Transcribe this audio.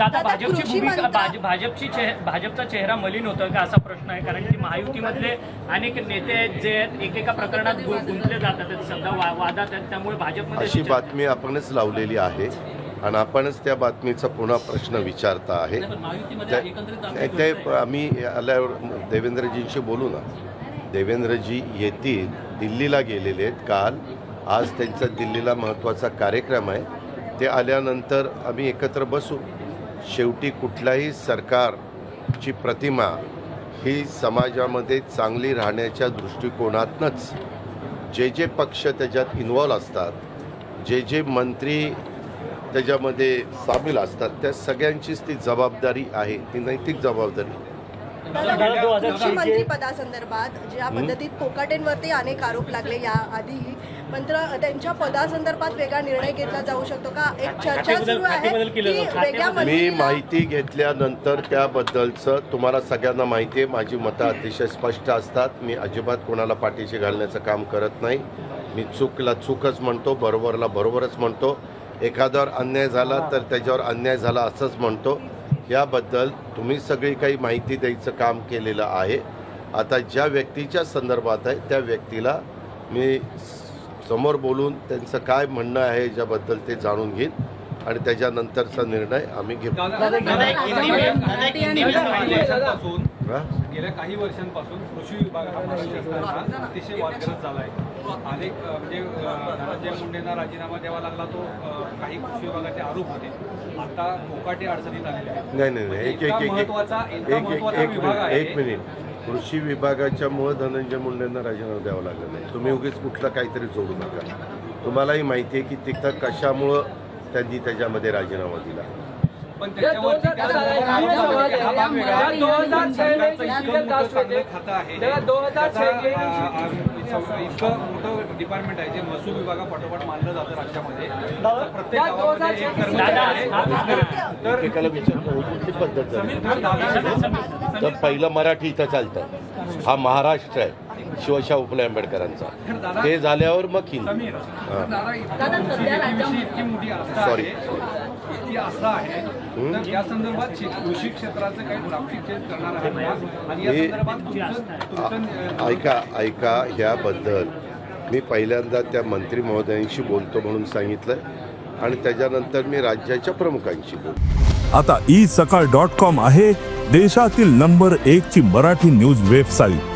आता दादा, भाजपची भूमिका भाज- भाजपची चेह- भाजपचा चेहरा मलिन होतं का असा प्रश्न आहे? कारण की महायुतीमधले अनेक नेते आहेत जे आहेत एकेका प्रकरणात गुंतले जातात समजा वा- वादात आहेत. त्यामुळे भाजपमध्ये अशी बातमी आपणच लावलेली आहे आणि आपणच त्या बातमीचा पुन्हा प्रश्न विचारता आहे. ते आम्ही आल्यावर देवेंद्रजींशी बोलू ना. देवेंद्रजी येतील दिल्लीला गेलेले आहेत काल. आज त्यांचा दिल्लीला महत्त्वाचा कार्यक्रम आहे. ते आल्यानंतर आम्ही एकत्र बसू. शेवटी कुठल्याही सरकारची प्रतिमा ही समाजामध्ये चांगली राहण्याच्या दृष्टिकोनातनंच जे जे पक्ष त्याच्यात इन्वॉल्व असतात जे जे मंत्री त्याच्यामध्ये सामील असतात त्या सगळ्यांचीच ती जबाबदारी आहे ती नैतिक जबाबदारी. कृषी मंत्री पदासंदर्भात ज्या पद्धतीत कोकाटेंवरती अनेक आरोप लागले या आधी मात्र त्यांच्या पदासंदर्भात वेगळा निर्णय घेतला जाऊ शकतो का? एक चर्चा सुरू आहे मी माहिती घेतल्यानंतर त्याबद्दलचं तुम्हाला सगळ्यांना माहिती आहे. माझी मतं अतिशय स्पष्ट असतात. मी अजिबात कोणाला पाठीशी घालण्याचं काम करत नाही. मी चूकला चूकच म्हणतो बरोबरला बरोबरच म्हणतो. एखाद्यावर अन्याय झाला तर त्याच्यावर अन्याय झाला असंच म्हणतो. याबद्दल तुम्ही सगळी काही माहिती द्यायचं काम केलेलं आहे. आता ज्या व्यक्तीच्या संदर्भात आहे त्या व्यक्तीला मी समोर बोलून त्यांचं काय म्हणणं आहे याच्याबद्दल ते जाणून घेईन. आणि त्याच्यानंतरचा निर्णय आम्ही घेऊ. हा? गेल्या काही वर्षांपासून कृषी विभाग हा महाराष्ट्र अतिशय वादग्रस्त झाला आहे. अनेक म्हणजे धनंजय मुंडेंना राजीनामा द्यावा लागला तो काही कृषी विभागाचे आरोप होते. आता कोकाटे अडचणीत आलेले आहेत. नाही नाही नाही. एक एक एक एक महत्त्वाचा एक इतका एक महत्त्वाचा एक विभाग मिनिट आहे. एक मिनिट. कृषी विभागाच्या मुळे धनंजय मुंडेंना राजीनामा द्यावा लागला नाही. तुम्ही उगीच कुठलं काहीतरी जोडू नका. तुम्हालाही माहिती आहे की तिथं कशामुळं त्यांनी त्याच्यामध्ये राजीनामा दिला. पण इतकं मोठं डिपार्टमेंट आहे. जे महसूल विभागापाठोपाठ मानलं जातं राज्यामध्ये. प्रत्येक पद्धत पहिलं मराठी इथं चालतं. हा महाराष्ट्र आहे. शिवशाह उपले आंबेडकरांचा. ते झाल्यावर मग हिंदी. हां. कृषी इतकी मोठी आस्था Sorry. आहे इतकी आस्था आहे. तर या संदर्भात शे- कृषी क्षेत्राचं काही ड्राफ्टिंग चेंज करणार आहे का? आणि या मी- संदर्भात तुमचं तुमचं आ- ऐका ऐका ह्याबद्दल. मी पहिल्यांदा त्या मंत्री महोदयांशी बोलतो म्हणून सांगितलं आणि त्याच्यानंतर मी राज्याच्या प्रमुखांशी बोलतो. आता ई सकाळ डॉट कॉम आहे देशातील नंबर एक ची मराठी न्यूज वेबसाईट.